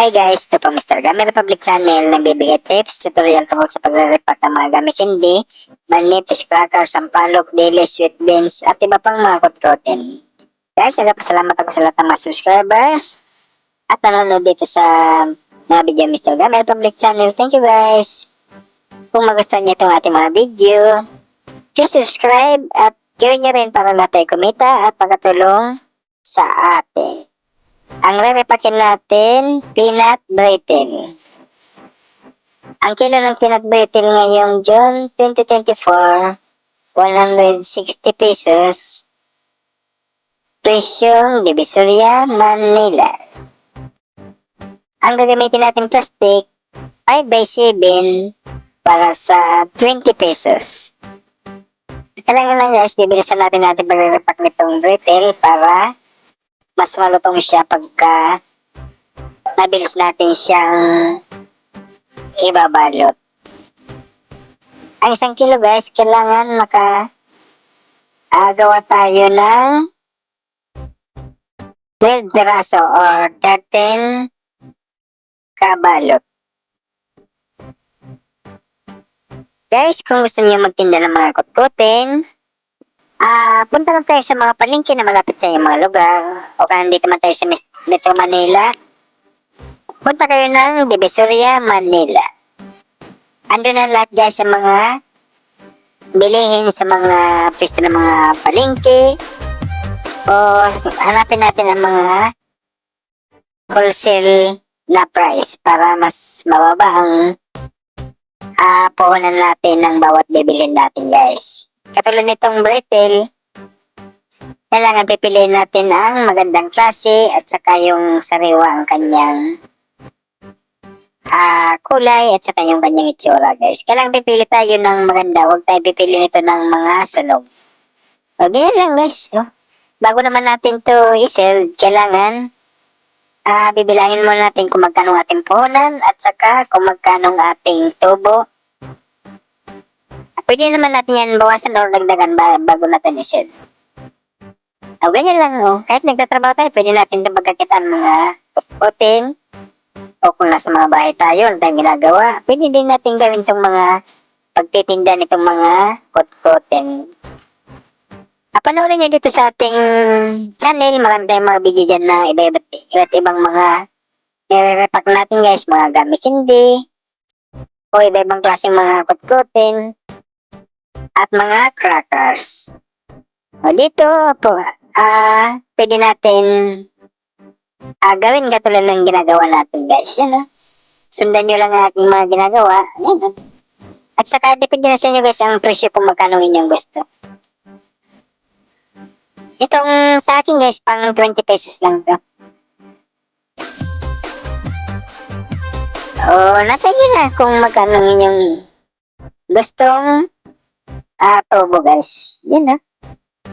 Hi guys, ito po Mr. Gamit Republic Channel nagbibigay tips, tutorial tungkol sa pagre-repack ng mga gamit hindi, mani, fish cracker, sampalok, deli, sweet beans, at iba pang mga kutkutin. Guys, nagpasalamat ako sa lahat ng mga subscribers at nanonood dito sa mga video Mr. Gamit Republic Channel. Thank you guys! Kung magustuhan niyo itong ating mga video, please subscribe at gawin niyo rin para tayo kumita at pagkatulong sa atin. Ang re-repakin natin, peanut brittle. Ang kilo ng peanut brittle ngayong June 2024, 160 pesos. Presyong Divisoria, Manila. Ang gagamitin natin plastic, 5 by 7 para sa 20 pesos. Kailangan lang guys, bibilisan natin natin pag-repack nitong brittle para mas malutong siya pagka mabilis natin siyang ibabalot. Ang isang kilo guys, kailangan maka ah, gawa tayo ng 12 piraso or 13 kabalot. Guys, kung gusto niyo magtinda ng mga kutkutin, Ah, punta lang tayo sa mga palengke na malapit sa inyong mga lugar. O kaya dito man tayo sa Metro Manila. Punta kayo ng Divisoria, Manila. Ando na lahat guys sa mga bilihin sa mga pwesto ng mga palengke. O hanapin natin ang mga wholesale na price para mas mababa ang ah, puhunan natin ng bawat bibilin natin guys. Katulad nitong brittle, kailangan pipiliin natin ang magandang klase at saka yung sariwa ang kanyang ah kulay at saka yung kanyang itsura guys. Kailangan pipili tayo ng maganda, huwag tayo pipili nito ng mga sunog. O ganyan lang guys. Oh. Bago naman natin to isell, kailangan ah bibilangin muna natin kung magkano ating puhunan at saka kung magkano ating tubo Pwede naman natin yan bawasan or dagdagan ba bago natin iset. O, ganyan lang, oh. Kahit nagtatrabaho tayo, pwede natin ito pagkakitaan mga putin. O kung nasa mga bahay tayo, ano tayong ginagawa, pwede din natin gawin itong mga pagtitinda nitong mga kot-koten. Ah, panoorin nyo dito sa ating channel, marami tayong mga video dyan na iba-iba't iba't ibang mga nire-repack natin guys, mga gamit hindi, o iba-ibang klaseng mga kot-koten, at mga crackers. O dito po, ah, pwede natin ah, gawin katulad ng ginagawa natin guys. Yan o. Sundan nyo lang ang aking mga ginagawa. Yan o. At saka depende na sa inyo guys ang presyo kung magkano inyong gusto. Itong sa akin guys, pang 20 pesos lang to. O, nasa inyo na kung magkano inyong gustong Ah, turbo guys. Yan na.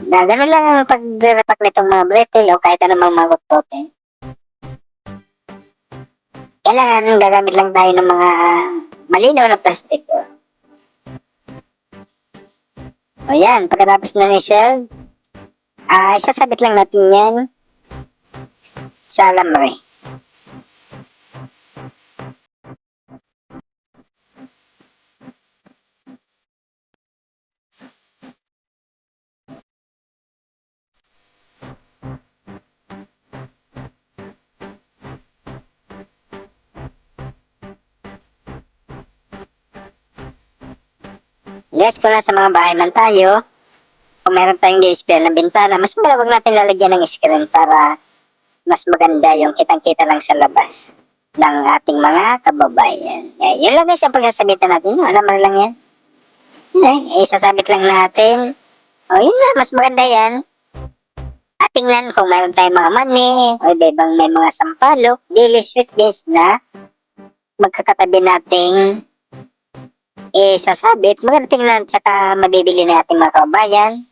Na, ganun lang ang pag-repack nitong mga brittle o kahit anong mga magutote. Kailangan gagamit lang tayo ng mga malinaw na plastic. O yan, pagkatapos na ni Shell, ah, isasabit lang natin yan sa alambre. Guys, kung nasa mga bahay man tayo, kung meron tayong display ng bintana, mas malawag natin lalagyan ng screen para mas maganda yung kitang-kita lang sa labas ng ating mga kababayan. Eh, yun lang guys ang pagsasabitan natin. Alam mo lang yan. Eh, isasabit lang natin. O yun na, mas maganda yan. At tingnan kung meron tayong mga mani, o ibang may mga sampalok, daily sweet beans na magkakatabi nating isasabit, maganda tingnan tsaka mabibili na ating mga kababayan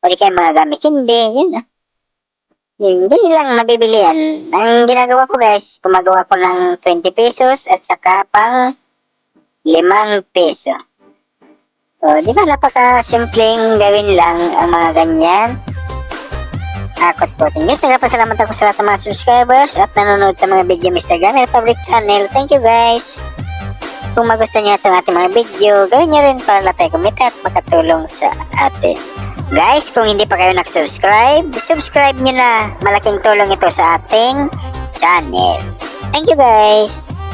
o di kaya mga gamit hindi, yun. Yun, hindi lang mabibili yan. Ang ginagawa ko guys, gumagawa ko ng 20 pesos at saka pang 5 peso. O, di ba napaka-simpleng gawin lang ang mga ganyan. Akot puting guys, nagpasalamat ako sa lahat ng mga subscribers at nanonood sa mga video Mr. Gunner Public Channel. Thank you guys! Kung magustuhan nyo itong ating mga video, gawin nyo rin para tayo kumita at makatulong sa atin. Guys, kung hindi pa kayo nag-subscribe, subscribe nyo na. Malaking tulong ito sa ating channel. Thank you guys!